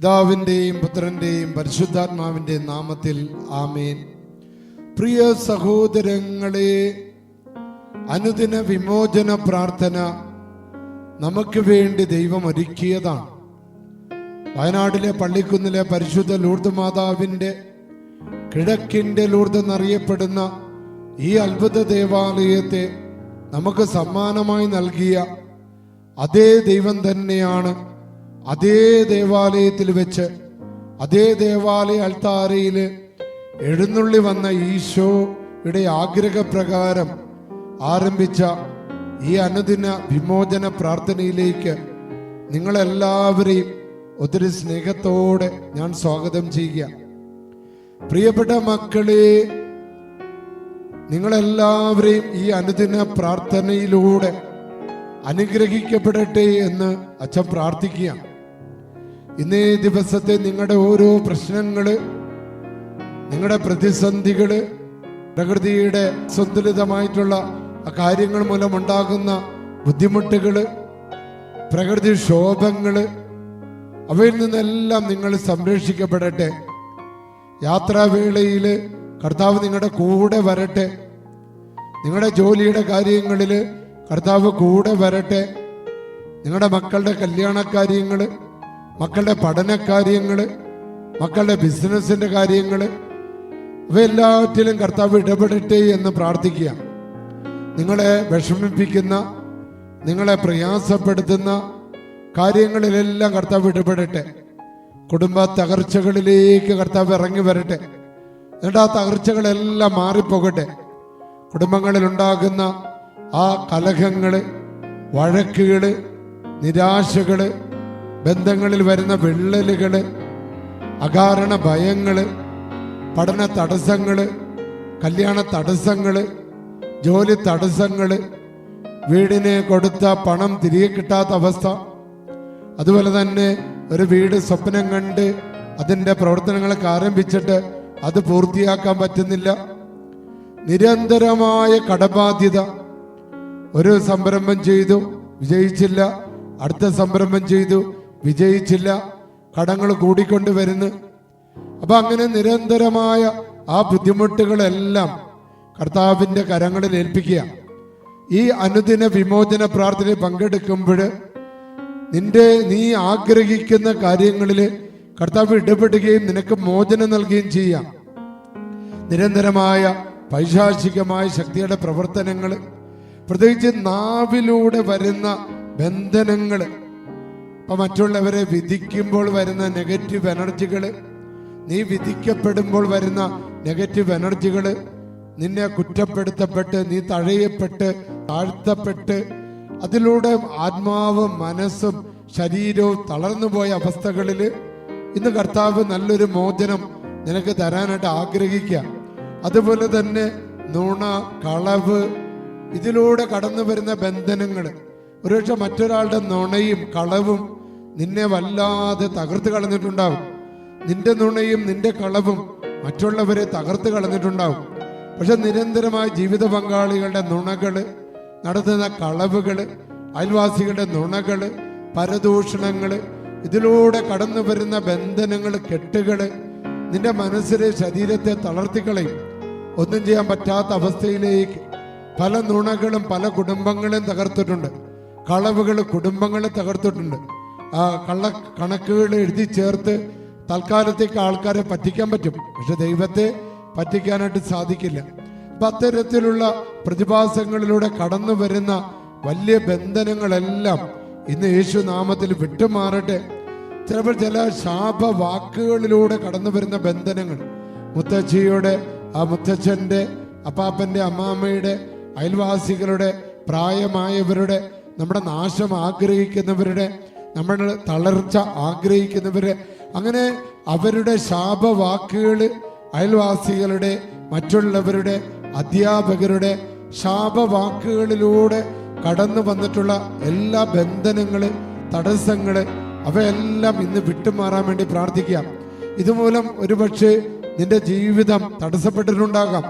പിതാവിന്റെയും പുത്രന്റെയും പരിശുദ്ധാത്മാവിന്റെയും നാമത്തിൽ ആമേൻ. പ്രിയ സഹോദരങ്ങളെ അനുദിന വിമോചന പ്രാർത്ഥന നമുക്ക് വേണ്ടി ദൈവം ഒരുക്കിയതാണ്. വയനാട്ടിലെ പള്ളിക്കുന്നിലെ പരിശുദ്ധ ലൂർദ് മാതാവിന്റെ കിഴക്കിന്റെ ലൂർദ് എന്നറിയപ്പെടുന്ന ഈ അത്ഭുത ദേവാലയത്തെ നമുക്ക് സമ്മാനമായി നൽകിയ അതേ ദൈവം തന്നെയാണ് അതേ ദേവാലയത്തിൽ വെച്ച് അതേ ദേവാലയ അൾത്താരയിൽ എഴുന്നള്ളി വന്ന ഈശോയുടെ ആഗ്രഹപ്രകാരം ആരംഭിച്ച ഈ അനുദിന വിമോചന പ്രാർത്ഥനയിലേക്ക് നിങ്ങളെല്ലാവരെയും ഒത്തിരി സ്നേഹത്തോടെ ഞാൻ സ്വാഗതം ചെയ്യുക. പ്രിയപ്പെട്ട മക്കളെ നിങ്ങളെല്ലാവരെയും ഈ അനുദിന പ്രാർത്ഥനയിലൂടെ അനുഗ്രഹിക്കപ്പെടട്ടെ എന്ന് അച്ഛൻ പ്രാർത്ഥിക്കുക ഇന്നേ ദിവസത്തെ നിങ്ങളുടെ ഓരോ പ്രശ്നങ്ങൾ നിങ്ങളുടെ പ്രതിസന്ധികൾ പ്രകൃതിയുടെ സന്തുലിതമായിട്ടുള്ള കാര്യങ്ങൾ മൂലമുണ്ടാകുന്ന ബുദ്ധിമുട്ടുകൾ പ്രകൃതി ക്ഷോഭങ്ങൾ അവയിൽ നിന്നെല്ലാം നിങ്ങൾ സംരക്ഷിക്കപ്പെടട്ടെ. യാത്രാവേളയിൽ കർത്താവ് നിങ്ങളുടെ കൂടെ വരട്ടെ. നിങ്ങളുടെ ജോലിയുടെ കാര്യങ്ങളിൽ കർത്താവ് കൂടെ വരട്ടെ. നിങ്ങളുടെ മക്കളുടെ കല്യാണ കാര്യങ്ങൾ മക്കളുടെ പഠന കാര്യങ്ങൾ മക്കളുടെ ബിസിനസിന്റെ കാര്യങ്ങൾ ഇവയെല്ലാറ്റിലും കർത്താവ് ഇടപെടട്ടെ എന്ന് പ്രാർത്ഥിക്കുക. നിങ്ങളെ വിഷമിപ്പിക്കുന്ന നിങ്ങളെ പ്രയാസപ്പെടുത്തുന്ന കാര്യങ്ങളിലെല്ലാം കർത്താവ് ഇടപെടട്ടെ. കുടുംബ തകർച്ചകളിലേക്ക് കർത്താവ് ഇറങ്ങി വരട്ടെ. എന്നിട്ട് ആ തകർച്ചകളെല്ലാം മാറിപ്പോകട്ടെ. കുടുംബങ്ങളിൽ ഉണ്ടാകുന്ന ആ കലഹങ്ങൾ വഴക്കുകൾ നിരാശകൾ ബന്ധങ്ങളിൽ വരുന്ന വിള്ളലുകൾ അകാരണ ഭയങ്ങൾ പഠന തടസ്സങ്ങൾ കല്യാണ തടസ്സങ്ങൾ ജോലി തടസ്സങ്ങൾ വീടിന് കൊടുത്ത പണം തിരികെ കിട്ടാത്ത അവസ്ഥ. അതുപോലെ തന്നെ ഒരു വീട് സ്വപ്നം കണ്ട് അതിന്റെ പ്രവർത്തനങ്ങളൊക്കെ ആരംഭിച്ചിട്ട് അത് പൂർത്തിയാക്കാൻ പറ്റുന്നില്ല. നിരന്തരമായ കടബാധ്യത. ഒരു സംരംഭം ചെയ്തു വിജയിച്ചില്ല. അടുത്ത സംരംഭം ചെയ്തു വിജയിച്ചില്ല. കടങ്ങൾ കൂടിക്കൊണ്ട് വരുന്നു അപ്പൊ അങ്ങനെ നിരന്തരമായ ആ ബുദ്ധിമുട്ടുകളെല്ലാം കർത്താവിന്റെ കരങ്ങളിൽ ഏൽപ്പിക്കുക. ഈ അനുദിന വിമോചന പ്രാർത്ഥനയിൽ പങ്കെടുക്കുമ്പോൾ നിന്റെ നീ ആഗ്രഹിക്കുന്ന കാര്യങ്ങളിൽ കർത്താവ് ഇടപെടുകയും നിനക്ക് മോചനം നൽകുകയും ചെയ്യാം. നിരന്തരമായ പൈശാചികമായ ശക്തിയുടെ പ്രവർത്തനങ്ങൾ പ്രത്യേകിച്ച് നാവിലൂടെ വരുന്ന ബന്ധനങ്ങൾ ഇപ്പൊ മറ്റുള്ളവരെ വിധിക്കുമ്പോൾ വരുന്ന നെഗറ്റീവ് എനർജികൾ നീ വിധിക്കപ്പെടുമ്പോൾ വരുന്ന നെഗറ്റീവ് എനർജികൾ നിന്നെ കുറ്റപ്പെടുത്തപ്പെട്ട് നീ തഴയപ്പെട്ട് താഴ്ത്തപ്പെട്ട് അതിലൂടെ ആത്മാവും മനസ്സും ശരീരവും തളർന്നു പോയ അവസ്ഥകളിൽ ഇന്ന് കർത്താവ് നല്ലൊരു മോചനം നിനക്ക് തരാനായിട്ട് ആഗ്രഹിക്കുക അതുപോലെ തന്നെ നുണ കളവ് ഇതിലൂടെ കടന്നു വരുന്ന ബന്ധനങ്ങൾ ഒരുപക്ഷെ മറ്റൊരാളുടെ നുണയും കളവും നിന്നെ വല്ലാതെ തകർത്ത് കളഞ്ഞിട്ടുണ്ടാവും. നിന്റെ നുണയും നിന്റെ കളവും മറ്റുള്ളവരെ തകർത്ത് കളഞ്ഞിട്ടുണ്ടാവും. പക്ഷെ നിരന്തരമായി ജീവിത പങ്കാളികളുടെ നുണകൾ നടത്തുന്ന കളവുകൾ അയൽവാസികളുടെ നുണകൾ പരദൂഷണങ്ങൾ ഇതിലൂടെ കടന്നു വരുന്ന ബന്ധനങ്ങൾ കെട്ടുകൾ നിന്റെ മനസ്സിലെ ശരീരത്തെ തളർത്തിക്കളയും. ഒന്നും ചെയ്യാൻ പറ്റാത്ത അവസ്ഥയിലേക്ക് പല നുണകളും പല കുടുംബങ്ങളും തകർത്തിട്ടുണ്ട്. കളവുകൾ കുടുംബങ്ങളെ തകർത്തിട്ടുണ്ട്. കള്ള കണക്കുകൾ എഴുതി ചേർത്ത് തൽക്കാലത്തേക്ക് ആൾക്കാരെ പറ്റിക്കാൻ പറ്റും. പക്ഷെ ദൈവത്തെ പറ്റിക്കാനായിട്ട് സാധിക്കില്ല. അപ്പൊ അത്തരത്തിലുള്ള പ്രതിഭാസങ്ങളിലൂടെ കടന്നു വരുന്ന വലിയ ബന്ധനങ്ങളെല്ലാം ഇന്ന് യേശു നാമത്തിൽ വിട്ടുമാറട്ടെ. ചിലപ്പോൾ ചില ശാപവാക്കുകളിലൂടെ കടന്നു വരുന്ന ബന്ധനങ്ങൾ. മുത്തച്ഛിയുടെ ആ മുത്തച്ഛന്റെ അപ്പാപ്പന്റെ അമ്മാമ്മയുടെ അയൽവാസികളുടെ പ്രായമായവരുടെ നമ്മുടെ നാശം ആഗ്രഹിക്കുന്നവരുടെ നമ്മുടെ തളർച്ച ആഗ്രഹിക്കുന്നവര് അങ്ങനെ അവരുടെ ശാപവാക്കുകൾ അയൽവാസികളുടെ മറ്റുള്ളവരുടെ അധ്യാപകരുടെ ശാപവാക്കുകളിലൂടെ കടന്നു വന്നിട്ടുള്ള എല്ലാ ബന്ധനങ്ങൾ തടസ്സങ്ങൾ അവയെല്ലാം ഇന്ന് വിട്ടുമാറാൻ വേണ്ടി പ്രാർത്ഥിക്കാം. ഇതുമൂലം ഒരുപക്ഷെ നിന്റെ ജീവിതം തടസ്സപ്പെട്ടിട്ടുണ്ടാകാം.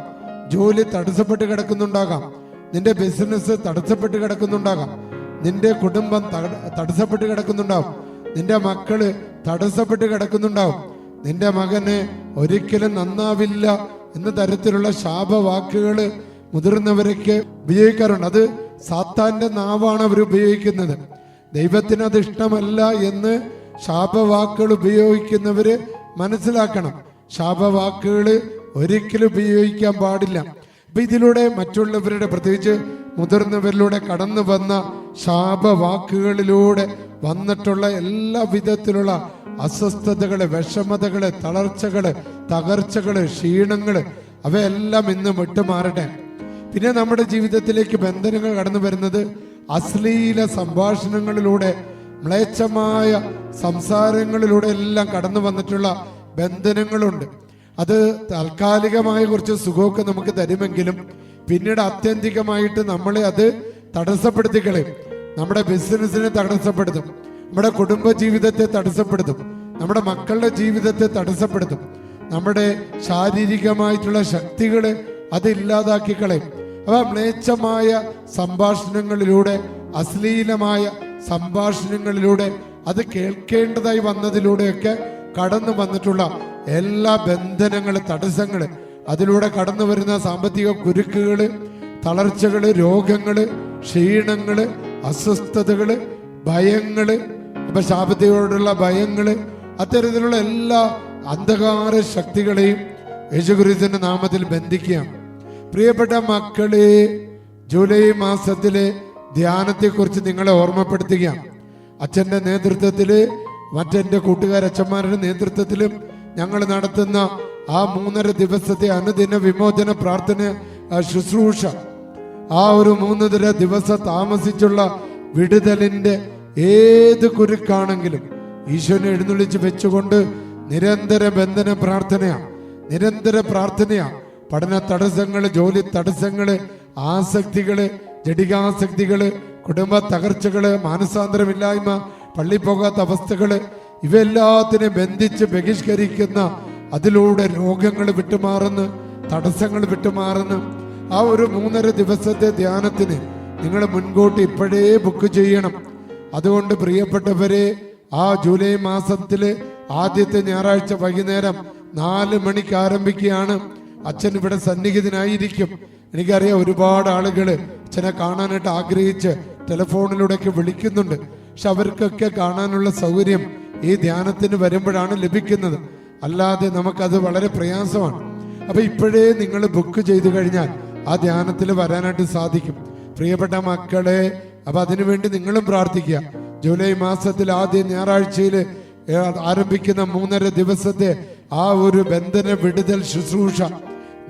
ജോലി തടസ്സപ്പെട്ട് കിടക്കുന്നുണ്ടാകാം. നിന്റെ ബിസിനസ് തടസ്സപ്പെട്ട് കിടക്കുന്നുണ്ടാകാം. നിന്റെ കുടുംബം തട- തടസ്സപ്പെട്ട് കിടക്കുന്നുണ്ടാവും. നിന്റെ മക്കൾ തടസ്സപ്പെട്ട് കിടക്കുന്നുണ്ടാവും. നിന്റെ മകന് ഒരിക്കലും നന്നാവില്ല എന്ന തരത്തിലുള്ള ശാപവാക്കുകൾ മുതിർന്നവരൊക്കെ ഉപയോഗിക്കാറുണ്ട്. അത് സാത്താന്റെ നാവാണ് അവർ ഉപയോഗിക്കുന്നത്. ദൈവത്തിന് അത് ഇഷ്ടമല്ല എന്ന് ശാപവാക്കുകൾ ഉപയോഗിക്കുന്നവര് മനസ്സിലാക്കണം. ശാപവാക്കുകൾ ഒരിക്കലും ഉപയോഗിക്കാൻ പാടില്ല. അപ്പൊ ഇതിലൂടെ മറ്റുള്ളവരുടെ പ്രത്യേകിച്ച് മുതിർന്നവരിലൂടെ കടന്നു വന്ന ശാപവാക്കുകളിലൂടെ വന്നിട്ടുള്ള എല്ലാ വിധത്തിലുള്ള അസ്വസ്ഥതകൾ വിഷമതകൾ തളർച്ചകൾ തകർച്ചകൾ ക്ഷീണങ്ങൾ അവയെല്ലാം ഇന്ന് വിട്ടുമാറട്ടെ. പിന്നെ നമ്മുടെ ജീവിതത്തിലേക്ക് ബന്ധനങ്ങൾ കടന്നു വരുന്നത് അശ്ലീല സംഭാഷണങ്ങളിലൂടെ മ്ലേച്ഛമായ സംസാരങ്ങളിലൂടെ എല്ലാം കടന്നു വന്നിട്ടുള്ള ബന്ധനങ്ങളുണ്ട്. അത് താൽക്കാലികമായ കുറച്ച് സുഖമൊക്കെ നമുക്ക് തരുമെങ്കിലും പിന്നീട് ആത്യന്തികമായിട്ട് നമ്മളെ അത് തടസ്സപ്പെടുത്തി കളയും നമ്മുടെ ബിസിനസ്സിനെ തടസ്സപ്പെടുത്തും. നമ്മുടെ കുടുംബ ജീവിതത്തെ തടസ്സപ്പെടുത്തും. നമ്മുടെ മക്കളുടെ ജീവിതത്തെ തടസ്സപ്പെടുത്തും. നമ്മുടെ ശാരീരികമായിട്ടുള്ള ശക്തികളെ അത് ഇല്ലാതാക്കി കളയും അവ മ്ലേച്ഛമായ സംഭാഷണങ്ങളിലൂടെ അശ്ലീലമായ സംഭാഷണങ്ങളിലൂടെ അത് കേൾക്കേണ്ടതായി വന്നതിലൂടെയൊക്കെ കടന്നു വന്നിട്ടുള്ള എല്ലാ ബന്ധനങ്ങളും തടസ്സങ്ങൾ അതിലൂടെ കടന്നു വരുന്ന സാമ്പത്തിക കുരുക്കുകൾ തളർച്ചകൾ രോഗങ്ങൾ ക്ഷീണങ്ങൾ അസ്വസ്ഥതകൾ ഭയങ്ങൾ അപ്പം ശാപത്തിയോടുള്ള ഭയങ്ങൾ അത്തരത്തിലുള്ള എല്ലാ അന്ധകാര ശക്തികളെയും യേശുക്രിസ്തുവിന്റെ നാമത്തിൽ ബന്ധിക്കുകയാണ്. പ്രിയപ്പെട്ട മക്കളെ ജൂലൈ മാസത്തിലെ ധ്യാനത്തെക്കുറിച്ച് നിങ്ങളെ ഓർമ്മപ്പെടുത്തുകയാണ്. അച്ഛന്റെ നേതൃത്വത്തിൽ മറ്റെന്റെ കൂട്ടുകാരച്ഛന്മാരുടെ നേതൃത്വത്തിലും ഞങ്ങൾ നടത്തുന്ന ആ മൂന്നര ദിവസത്തെ അനുദിന വിമോചന പ്രാർത്ഥന ശുശ്രൂഷ ആ ഒരു മൂന്നര ദിവസം താമസിച്ചുള്ള വിടുതലിന്റെ ഏത് കുരുക്കാണെങ്കിലും ഈശോനെ എഴുന്നള്ളിച്ച് വെച്ചുകൊണ്ട് നിരന്തര ബന്ധന പ്രാർത്ഥനയാ നിരന്തര പ്രാർത്ഥനയാ. പഠന തടസ്സങ്ങൾ ജോലി തടസ്സങ്ങൾ ആസക്തികൾ ജടികാസക്തികൾ കുടുംബ തകർച്ചകൾ മാനസാന്തരമില്ലായ്മ പള്ളി പോകാത്ത അവസ്ഥകൾ ഇവയെല്ലാത്തിനെ ബന്ധിച്ച് ബഹിഷ്കരിക്കുന്ന അതിലൂടെ രോഗങ്ങൾ വിട്ടുമാറുന്നു തടസ്സങ്ങൾ വിട്ടുമാറുന്നു. ആ ഒരു മൂന്നര ദിവസത്തെ ധ്യാനത്തിന് നിങ്ങൾ മുൻകൂട്ടി ഇപ്പോഴേ ബുക്ക് ചെയ്യണം. അതുകൊണ്ട് പ്രിയപ്പെട്ടവരെ ആ ജൂലൈ മാസത്തിൽ ആദ്യത്തെ ഞായറാഴ്ച വൈകുന്നേരം നാല് മണിക്ക് ആരംഭിക്കുകയാണ്. അച്ഛൻ ഇവിടെ സന്നിഹിതനായിരിക്കും. എനിക്കറിയാം ഒരുപാട് ആളുകൾ അച്ഛനെ കാണാനായിട്ട് ആഗ്രഹിച്ച് ടെലിഫോണിലൂടെയൊക്കെ വിളിക്കുന്നുണ്ട്. പക്ഷെ അവർക്കൊക്കെ കാണാനുള്ള സൗകര്യം ഈ ധ്യാനത്തിന് വരുമ്പോഴാണ് ലഭിക്കുന്നത്. അല്ലാതെ നമുക്കത് വളരെ പ്രയാസമാണ്. അപ്പൊ ഇപ്പോഴേ നിങ്ങൾ ബുക്ക് ചെയ്തു കഴിഞ്ഞാൽ ആ ധ്യാനത്തിൽ വരാനായിട്ട് സാധിക്കും. പ്രിയപ്പെട്ട മക്കളെ അപ്പൊ അതിനുവേണ്ടി നിങ്ങളും പ്രാർത്ഥിക്കുക. ജൂലൈ മാസത്തിൽ ആദ്യ ഞായറാഴ്ചയിൽ ആരംഭിക്കുന്ന മൂന്നര ദിവസത്തെ ആ ഒരു ബന്ധന വിടുതൽ ശുശ്രൂഷ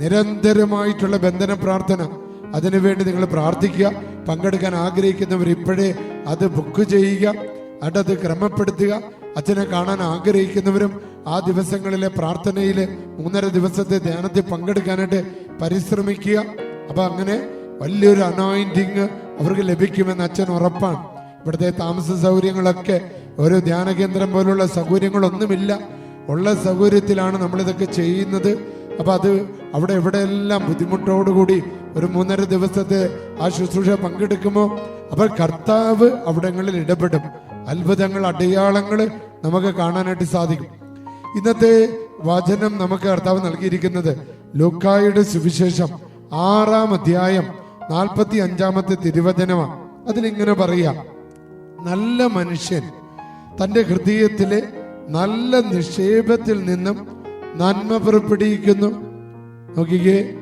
നിരന്തരമായിട്ടുള്ള ബന്ധന പ്രാർത്ഥന. അതിനുവേണ്ടി നിങ്ങൾ പ്രാർത്ഥിക്കുക. പങ്കെടുക്കാൻ ആഗ്രഹിക്കുന്നവർ ഇപ്പോഴേ അത് ബുക്ക് ചെയ്യുക. അത് ക്രമപ്പെടുത്തുക. അച്ഛനെ കാണാൻ ആഗ്രഹിക്കുന്നവരും ആ ദിവസങ്ങളിലെ പ്രാർത്ഥനയിലെ മൂന്നര ദിവസത്തെ ധ്യാനത്തിൽ പങ്കെടുക്കാനായിട്ട് പരിശ്രമിക്കുക. അപ്പൊ അങ്ങനെ വലിയൊരു അനോയിന്റിങ് അവർക്ക് ലഭിക്കുമെന്ന് അച്ഛൻ ഉറപ്പാണ്. ഇവിടുത്തെ താമസ സൗകര്യങ്ങളൊക്കെ ഒരു ധ്യാന കേന്ദ്രം പോലുള്ള സൗകര്യങ്ങളൊന്നുമില്ല. ഉള്ള സൗകര്യത്തിലാണ് നമ്മളിതൊക്കെ ചെയ്യുന്നത്. അപ്പൊ അത് അവിടെ എവിടെയെല്ലാം ബുദ്ധിമുട്ടോടുകൂടി ഒരു മൂന്നര ദിവസത്തെ ആ ശുശ്രൂഷ പങ്കെടുക്കുമ്പോൾ അപ്പോൾ കർത്താവ് അവിടങ്ങളിൽ ഇടപെടും. അത്ഭുതങ്ങൾ അടയാളങ്ങൾ നമുക്ക് കാണാനായിട്ട് സാധിക്കും. ഇന്നത്തെ വചനം നമുക്ക് കർത്താവ് നൽകിയിരിക്കുന്നത് ലൂക്കായുടെ സുവിശേഷം ആറാം അധ്യായം നാൽപ്പത്തി അഞ്ചാമത്തെ തിരുവചനമാണ്. അതിലിങ്ങനെ പറയാം നല്ല മനുഷ്യൻ തന്റെ ഹൃദയത്തിലെ നല്ല നിക്ഷേപത്തിൽ നിന്നും നന്മ പുറപ്പെടുവിക്കുന്നു. നോക്കിക്കേ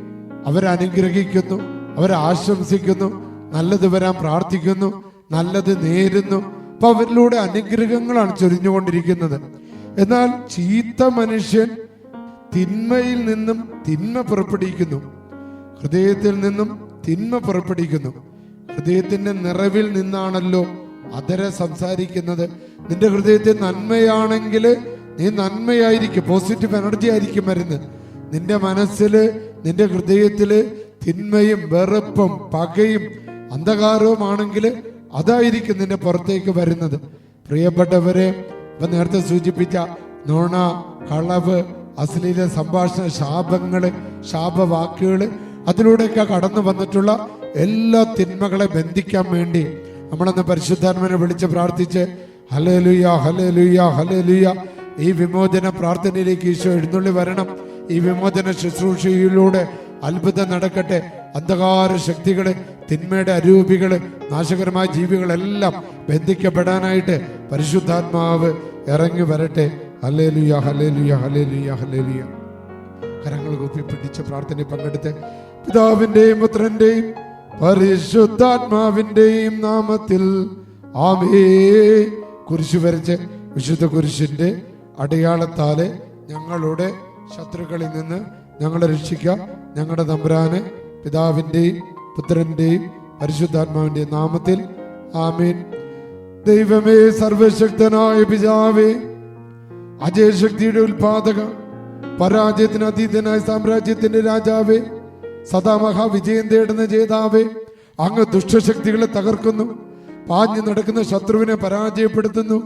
അവരനുഗ്രഹിക്കുന്നു അവരാശംസിക്കുന്നു നല്ലത് വരാൻ പ്രാർത്ഥിക്കുന്നു നല്ലത് നേരുന്നു. അപ്പൊ അവരിലൂടെ അനുഗ്രഹങ്ങളാണ് ചൊരിഞ്ഞുകൊണ്ടിരിക്കുന്നത്. എന്നാൽ ചീത്ത മനുഷ്യൻ തിന്മയിൽ നിന്നും തിന്മ പുറപ്പെടുവിക്കുന്നു. ഹൃദയത്തിൽ നിന്നും തിന്മ പുറപ്പെടുവിക്കുന്നു. ഹൃദയത്തിന്റെ നിറവിൽ നിന്നാണല്ലോ അതര സംസാരിക്കുന്നത്. നിന്റെ ഹൃദയത്തിൽ നന്മയാണെങ്കിൽ നീ നന്മയായിരിക്കും പോസിറ്റീവ് എനർജി ആയിരിക്കും വരുന്നത് നിന്റെ മനസ്സിൽ നിന്റെ ഹൃദയത്തിൽ തിന്മയും വെറുപ്പും പകയും അന്ധകാരവുമാണെങ്കിൽ അതായിരിക്കും നിന്റെ പുറത്തേക്ക് വരുന്നത്. പ്രിയപ്പെട്ടവരെ ഇപ്പൊ നേരത്തെ സൂചിപ്പിച്ച നുണ കളവ് അശ്ലീല സംഭാഷണ ശാപങ്ങൾ ശാപവാക്കുകൾ അതിലൂടെയൊക്കെ കടന്നു വന്നിട്ടുള്ള എല്ലാ തിന്മകളെ ബന്ധിക്കാൻ വേണ്ടി നമ്മളന്ന് പരിശുദ്ധാത്മനെ വിളിച്ച് പ്രാർത്ഥിച്ച് ഹലേലുയ ഹലേലുയ ഹലേലുയ ഈ വിമോചന പ്രാർത്ഥനയിലേക്ക് ഈശോ എഴുന്നള്ളി വരണം. ഈ വിമോചന ശുശ്രൂഷയിലൂടെ അത്ഭുതം നടക്കട്ടെ. അന്ധകാര ശക്തികൾ തിന്മയുടെ അരൂപികൾ നാശകരമായ ജീവികളെല്ലാം ബന്ധിക്കപ്പെടാനായിട്ട് പരിശുദ്ധാത്മാവ് ഇറങ്ങി വരട്ടെ. ഹലേലുയ ഹലേലുയ ഹലേലുയ ഹലേലുയ കരങ്ങൾ കൂപ്പി പിടിച്ച് പ്രാർത്ഥനയിൽ പങ്കെടുത്ത് പിതാവിന്റെയും പുത്രന്റെയും പരിശുദ്ധാത്മാവിന്റെയും നാമത്തിൽ ആമേ. കുരിശു വരച്ച് വിശുദ്ധ കുരിശിന്റെ അടയാളത്താലെ ഞങ്ങളുടെ ശത്രുക്കളിൽ നിന്ന് ഞങ്ങളെ രക്ഷിക്കാം. ഞങ്ങളുടെ തമ്പുരാന് പിതാവിന്റെയും പുത്രന്റെയും പരിശുദ്ധാത്മാവിന്റെയും നാമത്തിൽ. ആമീൻ. ദൈവമേ സർവശക്തനായ പിതാവേ അജയശക്തിയുടെ ഉൽപാദക പരാജയത്തിന് അതീതനായ സാമ്രാജ്യത്തിന്റെ രാജാവേ സദാ മഹാവിജയം തേടുന്ന ജേതാവേ അങ്ങ് ദുഷ്ടശക്തികളെ തകർക്കുന്നു പാഞ്ഞു നടക്കുന്ന ശത്രുവിനെ പരാജയപ്പെടുത്തുന്നു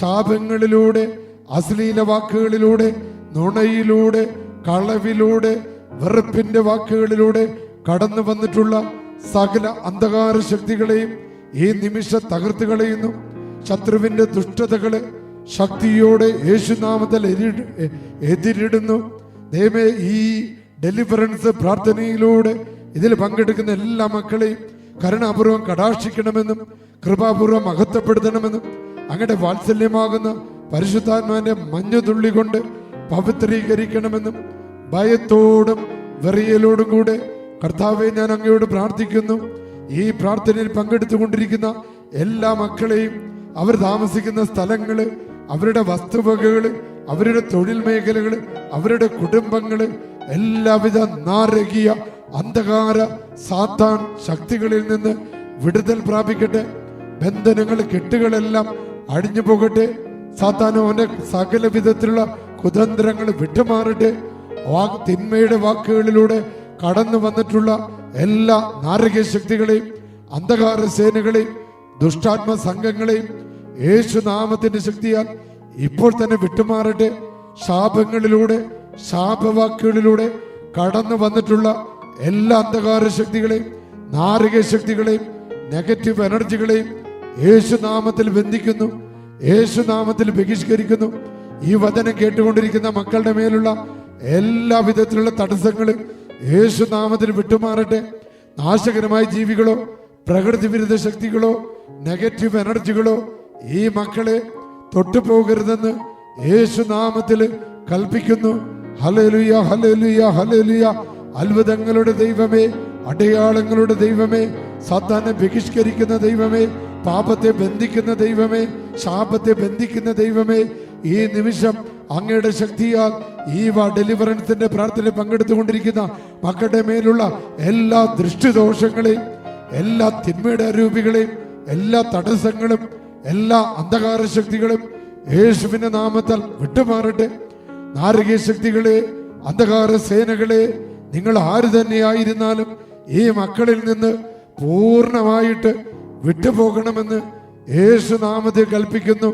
ശാപങ്ങളിലൂടെ അശ്ലീല വാക്കുകളിലൂടെ നുണയിലൂടെ കളവിലൂടെ വെറുപ്പിന്റെ വാക്കുകളിലൂടെ കടന്നു വന്നിട്ടുള്ള സകല അന്ധകാര ശക്തികളെയും ഈ നിമിഷ തകർത്ത് കളയുന്നു. ശത്രുവിന്റെ ദുഷ്ടതകളെ ശക്തിയോടെ യേശുനാമത്തിൽ എതിരിടുന്നു. ദൈവമേ ഈ ഡെലിവറൻസ് പ്രാർത്ഥനയിലൂടെ ഇതിൽ പങ്കെടുക്കുന്ന എല്ലാ മക്കളെയും കരുണാപൂർവം കടാക്ഷിക്കണമെന്നും കൃപാപൂർവം മഹത്വപ്പെടുത്തണമെന്നും അങ്ങയുടെ വാത്സല്യമാകുന്ന പരിശുദ്ധാത്മാന്റെ മഞ്ഞുതുള്ളി കൊണ്ട് പവിത്രീകരിക്കണമെന്നും ഭയത്തോടും വെറിയലോടും കൂടെ കർത്താവെ ഞാൻ അങ്ങയോട് പ്രാർത്ഥിക്കുന്നു. ഈ പ്രാർത്ഥനയിൽ പങ്കെടുത്തുകൊണ്ടിരിക്കുന്ന എല്ലാ മക്കളെയും അവർ താമസിക്കുന്ന സ്ഥലങ്ങൾ അവരുടെ വസ്തുവകകൾ അവരുടെ തൊഴിൽ മേഖലകൾ അവരുടെ കുടുംബങ്ങൾ എല്ലാവിധ നാരകീയ അന്ധകാര സാത്താൻ ശക്തികളിൽ നിന്ന് വിടുതൽ പ്രാപിക്കട്ടെ. ബന്ധനങ്ങൾ കെട്ടുകളെല്ലാം അടിഞ്ഞു പോകട്ടെ. സാത്താൻ അവന്റെ സകല വിധത്തിലുള്ള കുതന്ത്രങ്ങൾ വിട്ടുമാറട്ടെ. വാ- തിന്മയുടെ വാക്കുകളിലൂടെ കടന്നു വന്നിട്ടുള്ള എല്ലാ നാരക ശക്തികളെയും അന്ധകാര സേനകളെയും ദുഷ്ടാത്മ സംഘങ്ങളെയും യേശുനാമത്തിന്റെ ശക്തിയാൽ ഇപ്പോൾ തന്നെ വിട്ടുമാറട്ടെ. ശാപങ്ങളിലൂടെ ശാപവാക്കുകളിലൂടെ കടന്നു വന്നിട്ടുള്ള എല്ലാ അന്ധകാര ശക്തികളെയും നാരക ശക്തികളെയും നെഗറ്റീവ് എനർജികളെയും യേശുനാമത്തിൽ ബന്ധിക്കുന്നു. യേശുനാമത്തിൽ ബഹിഷ്കരിക്കുന്നു. ഈ വചനം കേട്ടുകൊണ്ടിരിക്കുന്ന മക്കളുടെ മേലുള്ള എല്ലാ വിധത്തിലുള്ള തടസ്സങ്ങളും യേശുനാമത്തിൽ വിട്ടുമാറട്ടെ. നാശകരമായ ജീവികളോ പ്രകൃതി വിരുദ്ധ ശക്തികളോ നെഗറ്റീവ് എനർജികളോ ഈ മക്കളെ തൊട്ടു പോകരുതെന്ന് യേശു നാമത്തിൽ കൽപ്പിക്കുന്നു. ഹലലുയ ഹലലുയ ഹലലുയ അത്ഭുതങ്ങളുടെ ദൈവമേ അടയാളങ്ങളുടെ ദൈവമേ സത്താനെ ബഹിഷ്കരിക്കുന്ന ദൈവമേ പാപത്തെ ബന്ധിക്കുന്ന ദൈവമേ ശാപത്തെ ബന്ധിക്കുന്ന ദൈവമേ ഈ നിമിഷം അങ്ങയുടെ ശക്തിയാൽ ഈ ഡെലിവറൻസിന്റെ പ്രാർത്ഥന പങ്കെടുത്തുകൊണ്ടിരിക്കുന്ന മക്കളുടെ മേലുള്ള എല്ലാ ദൃഷ്ടിദോഷങ്ങളെയും എല്ലാ തിന്മയുടെ അരൂപികളെയും എല്ലാ തടസ്സങ്ങളും എല്ലാ അന്ധകാര ശക്തികളും യേശുവിന്റെ നാമത്താൽ വിട്ടുമാറട്ടെ. നാരകീയ ശക്തികളെ അന്ധകാര സേനകളെ നിങ്ങൾ ആര് തന്നെയായിരുന്നാലും ഈ മക്കളിൽ നിന്ന് പൂർണമായിട്ട് വിട്ടുപോകണമെന്ന് യേശു നാമത്തെ കൽപ്പിക്കുന്നു.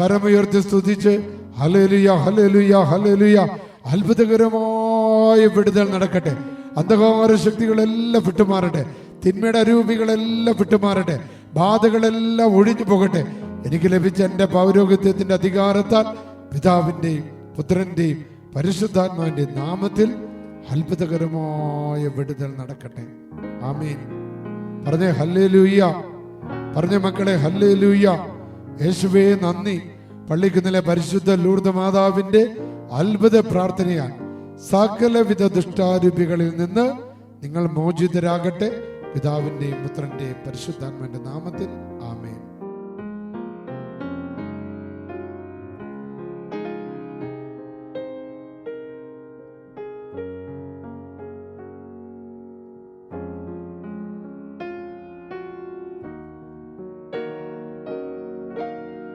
കരമുയർത്തി സ്തുതിച്ച് ഹലേലുയ ഹലലുയ ഹലലുയ അത്ഭുതകരമായ വിടുതൽ നടക്കട്ടെ. അന്ധകാര ശക്തികളെല്ലാം വിട്ടുമാറട്ടെ. തിന്മയുടെ അരൂപികളെല്ലാം വിട്ടുമാറട്ടെ. ബാധകളെല്ലാം ഒഴിഞ്ഞു പോകട്ടെ. എനിക്ക് ലഭിച്ച എന്റെ പൗരോഹിത്യത്തിന്റെ അധികാരത്താൽ പിതാവിന്റെയും പുത്രന്റെയും പരിശുദ്ധാത്മാവിന്റെയും നാമത്തിൽ അത്ഭുതകരമായ വിടുതൽ നടക്കട്ടെ. ആമീൻ. പറഞ്ഞേ ഹല്ലേ ലൂയ്യ പറഞ്ഞ മക്കളെ ഹല്ലേ ലൂയ്യ യേശുവേ നന്ദി. പള്ളിക്കുന്നിലെ പരിശുദ്ധ ലൂർദ് മാതാവിന്റെ അത്ഭുത പ്രാർത്ഥനയാണ്. സകലവിധ ദുഷ്ടാരൂപികളിൽ നിന്ന് നിങ്ങൾ മോചിതരാകട്ടെ. പിതാവിന്റെയും പുത്രന്റെയും പരിശുദ്ധാത്മന്റെ നാമത്തിൽ ആമേൻ.